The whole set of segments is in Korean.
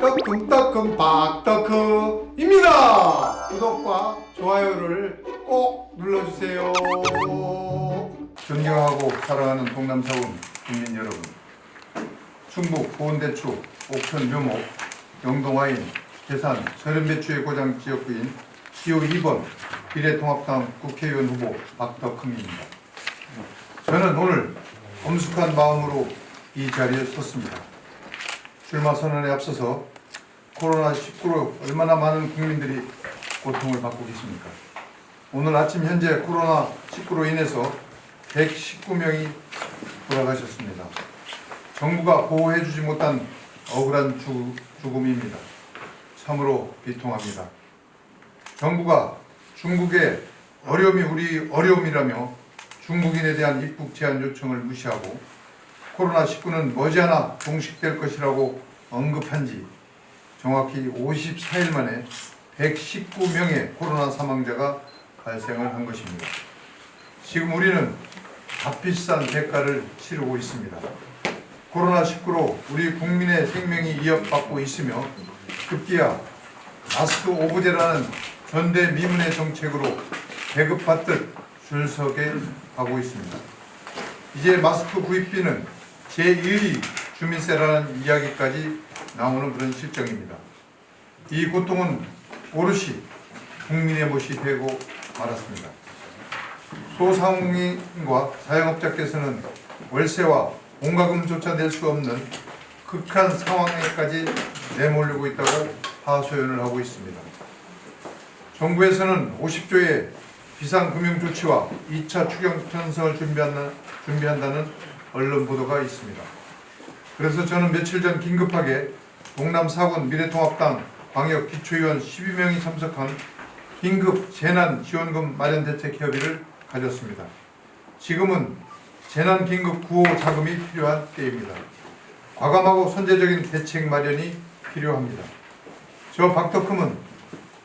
떡금떡금 박떡크입니다. 구독과 좋아요를 꼭 눌러주세요. 존경하고 사랑하는 동남사원 국민 여러분, 충북 보은대추, 옥천 묘목, 영동와인, 계산, 저렴배추의 고장 지역구인 기호 2번 비례통합당 국회의원 후보 박덕흠입니다. 저는 오늘 엄숙한 마음으로 이 자리에 섰습니다. 출마 선언에 앞서서 코로나19로 얼마나 많은 국민들이 고통을 받고 계십니까? 오늘 아침 현재 코로나19로 인해서 119명이 돌아가셨습니다. 정부가 보호해주지 못한 억울한 죽, 죽음입니다. 참으로 비통합니다. 정부가 중국의 어려움이 우리 어려움이라며 중국인에 대한 입국 제한 요청을 무시하고 코로나19는 머지않아 종식될 것이라고 언급한 지 정확히 54일 만에 119명의 코로나 사망자가 발생을 한 것입니다. 지금 우리는 값비싼 대가를 치르고 있습니다. 코로나19로 우리 국민의 생명이 위협받고 있으며 급기야 마스크 오브제라는 전대미문의 정책으로 배급받듯 줄 서게 하고 있습니다. 이제 마스크 구입비는 제1위 주민세라는 이야기까지 나오는 그런 실정입니다. 이 고통은 오롯이 국민의 몫이 되고 말았습니다. 소상공인과 자영업자께서는 월세와 공과금조차 낼 수 없는 극한 상황에까지 내몰리고 있다고 하소연을 하고 있습니다. 정부에서는 50조의 비상금융조치와 2차 추경 편성을 준비한다, 준비한다는 언론 보도가 있습니다. 그래서 저는 며칠 전 긴급하게 동남 사군 미래통합당 광역 기초위원 12명이 참석한 긴급 재난 지원금 마련 대책 협의를 가졌습니다. 지금은 재난 긴급 구호 자금이 필요한 때입니다. 과감하고 선제적인 대책 마련이 필요합니다. 저 박덕흠은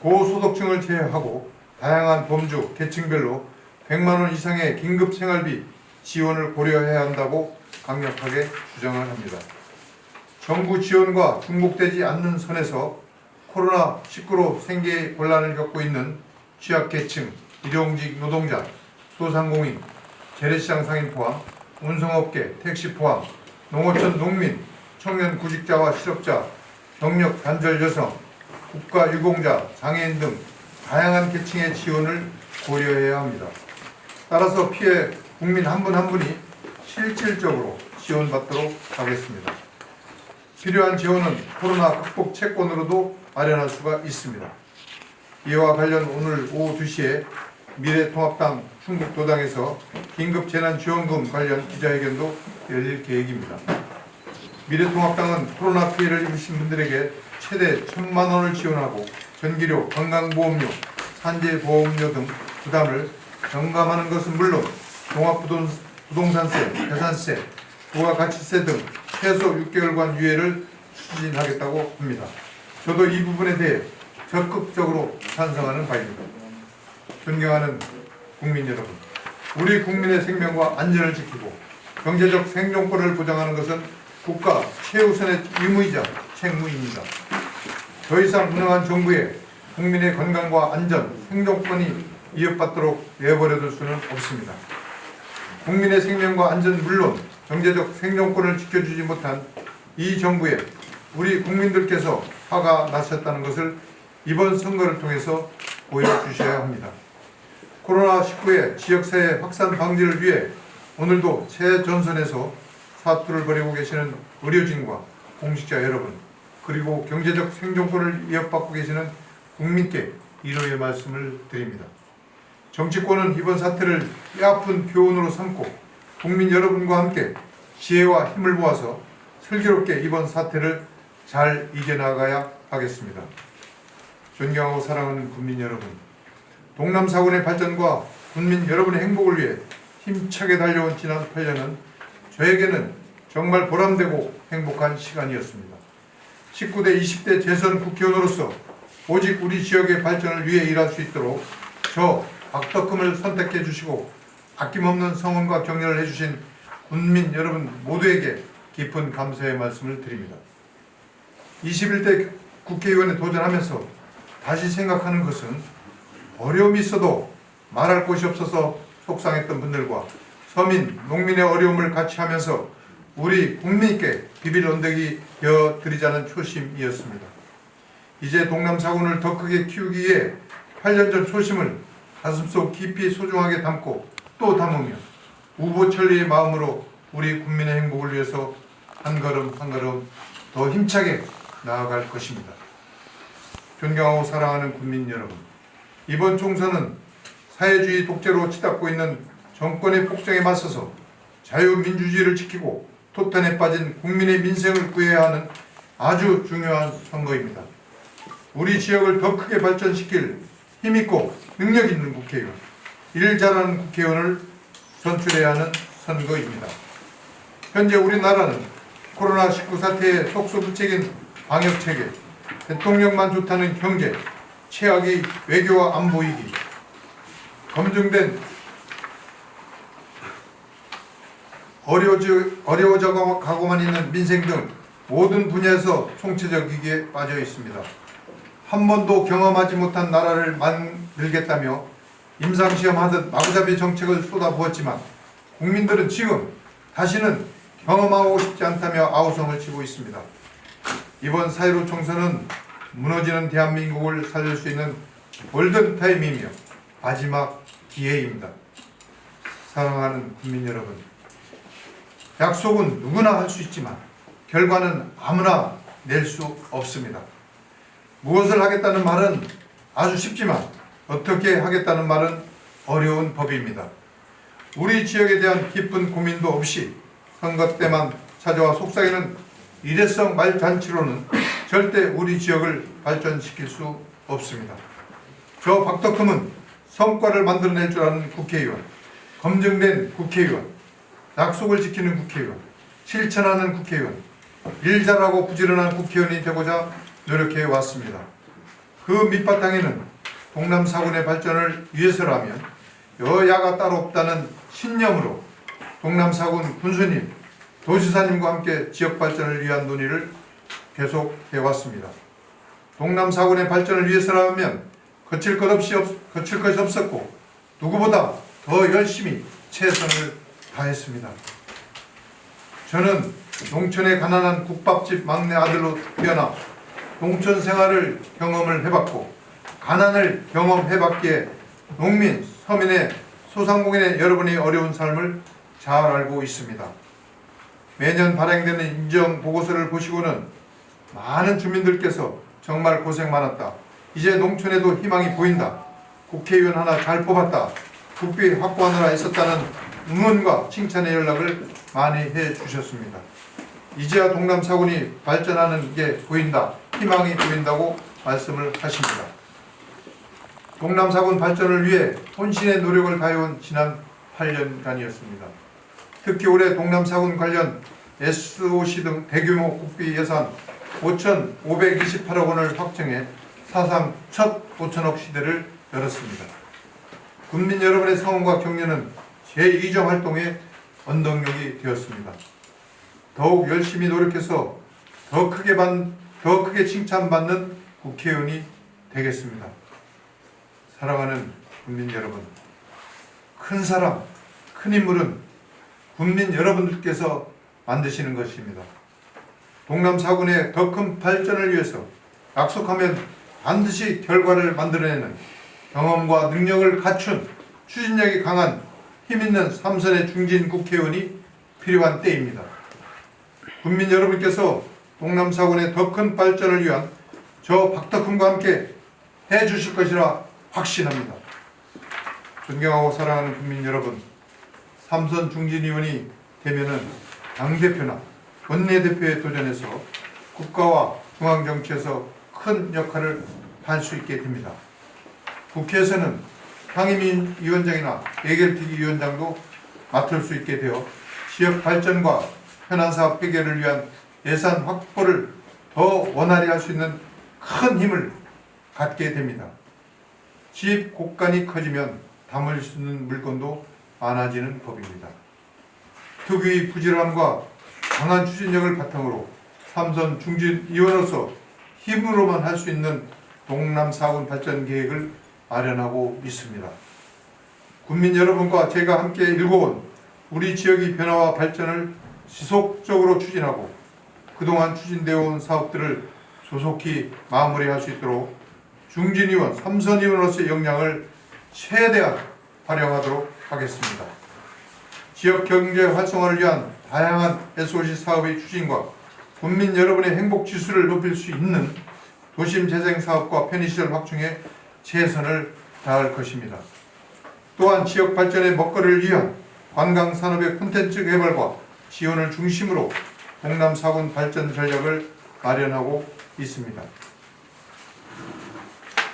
고소득층을 제외하고 다양한 범주, 계층별로 100만 원 이상의 긴급 생활비 지원을 고려해야 한다고 강력하게 주장을 합니다. 정부 지원과 중복되지 않는 선에서 코로나19로 생계 곤란을 겪고 있는 취약계층, 일용직 노동자, 소상공인, 재래시장 상인 포함, 운송업계, 택시 포함, 농어촌 농민, 청년 구직자와 실업자, 경력 단절 여성, 국가 유공자, 장애인 등 다양한 계층의 지원을 고려해야 합니다. 따라서 피해 국민 한 분 한 분이 실질적으로 지원받도록 하겠습니다. 필요한 지원은 코로나 극복 채권으로도 마련할 수가 있습니다. 이와 관련 오늘 오후 2시에 미래통합당 충북도당에서 긴급재난지원금 관련 기자회견도 열릴 계획입니다. 미래통합당은 코로나 피해를 입으신 분들에게 최대 천만 원을 지원하고 전기료, 건강보험료, 산재보험료 등 부담을 경감하는 것은 물론 종합부동산세, 재산세, 부가가치세 등 최소 6개월간 유예를 추진하겠다고 합니다. 저도 이 부분에 대해 적극적으로 찬성하는 바입니다. 존경하는 국민 여러분, 우리 국민의 생명과 안전을 지키고 경제적 생존권을 보장하는 것은 국가 최우선의 의무이자 책무입니다. 더 이상 운영한 정부에 국민의 건강과 안전, 생존권이 위협받도록 내버려둘 수는 없습니다. 국민의 생명과 안전 물론 경제적 생존권을 지켜주지 못한 이 정부에 우리 국민들께서 화가 나셨다는 것을 이번 선거를 통해서 보여주셔야 합니다. 코로나19의 지역사회 확산 방지를 위해 오늘도 최전선에서 사투를 벌이고 계시는 의료진과 공직자 여러분 그리고 경제적 생존권을 위협받고 계시는 국민께 이로의 말씀을 드립니다. 정치권은 이번 사태를 뼈아픈 교훈으로 삼고 국민 여러분과 함께 지혜와 힘을 모아서 슬기롭게 이번 사태를 잘 이겨나가야 하겠습니다. 존경하고 사랑하는 국민 여러분, 동남 사군의 발전과 국민 여러분의 행복을 위해 힘차게 달려온 지난 8년은 저에게는 정말 보람되고 행복한 시간이었습니다. 19대 20대 재선 국회의원으로서 오직 우리 지역의 발전을 위해 일할 수 있도록 저 박덕금을 선택해 주시고 아낌없는 성원과 격려를 해주신 국민 여러분 모두에게 깊은 감사의 말씀을 드립니다. 21대 국회의원에 도전하면서 다시 생각하는 것은 어려움이 있어도 말할 곳이 없어서 속상했던 분들과 서민, 농민의 어려움을 같이 하면서 우리 국민께 비빌 언덕이 되어 드리자는 초심이었습니다. 이제 동남사군을 더 크게 키우기 위해 8년 전 초심을 가슴속 깊이 소중하게 담고 또 담으며 우보천리의 마음으로 우리 국민의 행복을 위해서 한 걸음 한 걸음 더 힘차게 나아갈 것입니다. 존경하고 사랑하는 국민 여러분, 이번 총선은 사회주의 독재로 치닫고 있는 정권의 폭정에 맞서서 자유민주주의를 지키고 토탄에 빠진 국민의 민생을 구해야 하는 아주 중요한 선거입니다. 우리 지역을 더 크게 발전시킬 힘있고 능력 있는 국회의원, 일 잘하는 국회의원을 선출해야 하는 선거입니다. 현재 우리나라는 코로나19 사태의 속수무책인 방역체계, 대통령만 좋다는 경제, 최악의 외교와 안보위기, 검증된 어려워져, 어려워져 가고만 있는 민생 등 모든 분야에서 총체적 위기에 빠져 있습니다. 한 번도 경험하지 못한 나라를 만들겠다며 임상시험 하듯 마구잡이 정책을 쏟아부었지만 국민들은 지금 다시는 경험하고 싶지 않다며 아우성을 치고 있습니다. 이번 4.15 총선은 무너지는 대한민국을 살릴 수 있는 골든타임이며 마지막 기회입니다. 사랑하는 국민 여러분, 약속은 누구나 할 수 있지만 결과는 아무나 낼 수 없습니다. 무엇을 하겠다는 말은 아주 쉽지만 어떻게 하겠다는 말은 어려운 법입니다. 우리 지역에 대한 깊은 고민도 없이 선거 때만 찾아와 속삭이는 일회성 말잔치로는 절대 우리 지역을 발전시킬 수 없습니다. 저 박덕흠은 성과를 만들어낼 줄 아는 국회의원, 검증된 국회의원, 약속을 지키는 국회의원, 실천하는 국회의원, 일 잘하고 부지런한 국회의원이 되고자 노력해 왔습니다. 그 밑바탕에는 동남 사군의 발전을 위해서라면 여야가 따로 없다는 신념으로 동남 사군 군수님, 도지사님과 함께 지역 발전을 위한 논의를 계속 해 왔습니다. 동남 사군의 발전을 위해서라면 거칠 것 없이 없, 거칠 것이 없었고 누구보다 더 열심히 최선을 다했습니다. 저는 농촌의 가난한 국밥집 막내 아들로 태어나 농촌 생활을 경험을 해봤고 가난을 경험해봤기에 농민, 서민의 소상공인의 여러분의 어려운 삶을 잘 알고 있습니다. 매년 발행되는 인정 보고서를 보시고는 많은 주민들께서 정말 고생 많았다. 이제 농촌에도 희망이 보인다. 국회의원 하나 잘 뽑았다. 국비 확보하느라 있었다는 응원과 칭찬의 연락을 많이 해 주셨습니다. 이제야 동남 사군이 발전하는 게 보인다. 희망이 보인다고 말씀을 하십니다. 동남 사군 발전을 위해 혼신의 노력을 다해온 지난 8년간이었습니다. 특히 올해 동남 사군 관련 SOC 등 대규모 국비 예산 5,528억 원을 확정해 사상 첫 5천억 시대를 열었습니다. 국민 여러분의 성원과 격려는 제2정 활동의 원동력이 되었습니다. 더욱 열심히 노력해서 더 크게 받, 더 크게 칭찬받는 국회의원이 되겠습니다. 사랑하는 국민 여러분, 큰 사람, 큰 인물은 국민 여러분들께서 만드시는 것입니다. 동남 사군의 더 큰 발전을 위해서 약속하면 반드시 결과를 만들어내는 경험과 능력을 갖춘 추진력이 강한 힘있는 삼선의 중진 국회의원이 필요한 때입니다. 국민 여러분께서 동남 사군의 더 큰 발전을 위한 저 박덕흠과 함께 해 주실 것이라 확신합니다. 존경하고 사랑하는 국민 여러분, 삼선 중진 의원이 되면은 당대표나 원내대표에 도전해서 국가와 중앙정치에서 큰 역할을 할 수 있게 됩니다. 국회에서는 상임위원장이나 예결특위 위원장도 맡을 수 있게 되어 지역 발전과 현안사업 해결을 위한 예산 확보를 더 원활히 할 수 있는 큰 힘을 갖게 됩니다. 집 곳간이 커지면 담을 수 있는 물건도 많아지는 법입니다. 특유의 부지런함과 강한 추진력을 바탕으로 삼선 중진 의원으로서 힘으로만 할 수 있는 동남 사군 발전 계획을 마련하고 있습니다. 국민 여러분과 제가 함께 일궈온 우리 지역의 변화와 발전을 지속적으로 추진하고 그동안 추진되어 온 사업들을 조속히 마무리할 수 있도록 중진의원, 삼선의원으로서의 역량을 최대한 활용하도록 하겠습니다. 지역 경제 활성화를 위한 다양한 SOC 사업의 추진과 국민 여러분의 행복 지수를 높일 수 있는 도심 재생 사업과 편의시설 확충에 최선을 다할 것입니다. 또한 지역 발전의 먹거리를 위한 관광 산업의 콘텐츠 개발과 지원을 중심으로 동남 사군 발전 전략을 마련하고 있습니다.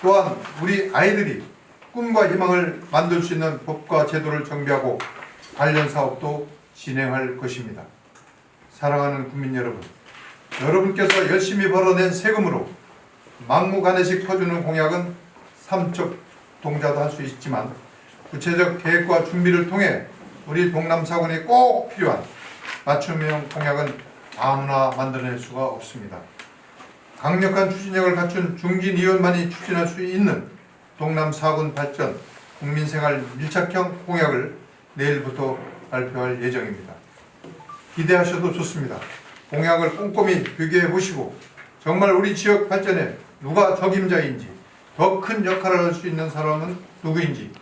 또한 우리 아이들이 꿈과 희망을 만들 수 있는 법과 제도를 정비하고 관련 사업도 진행할 것입니다. 사랑하는 국민 여러분, 여러분께서 열심히 벌어낸 세금으로 막무가내식 퍼주는 공약은 삼척 동자도 할 수 있지만 구체적 계획과 준비를 통해 우리 동남 사군에 꼭 필요한 맞춤형 공약은 아무나 만들어낼 수가 없습니다. 강력한 추진력을 갖춘 중진 의원만이 추진할 수 있는 동남 사군 발전 국민생활 밀착형 공약을 내일부터 발표할 예정입니다. 기대하셔도 좋습니다. 공약을 꼼꼼히 비교해 보시고 정말 우리 지역 발전에 누가 적임자인지 더 큰 역할을 할 수 있는 사람은 누구인지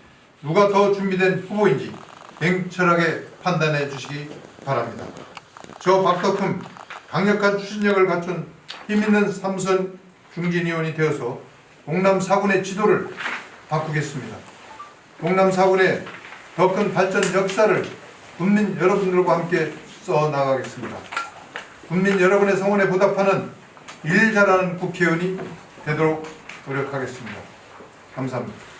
누가 더 준비된 후보인지 냉철하게 판단해 주시기 바랍니다. 저 박덕흠 강력한 추진력을 갖춘 힘있는 삼선 중진위원이 되어서 동남 사군의 지도를 바꾸겠습니다. 동남 사군의 더 큰 발전 역사를 국민 여러분들과 함께 써 나가겠습니다. 국민 여러분의 성원에 보답하는 일 잘하는 국회의원이 되도록 노력하겠습니다. 감사합니다.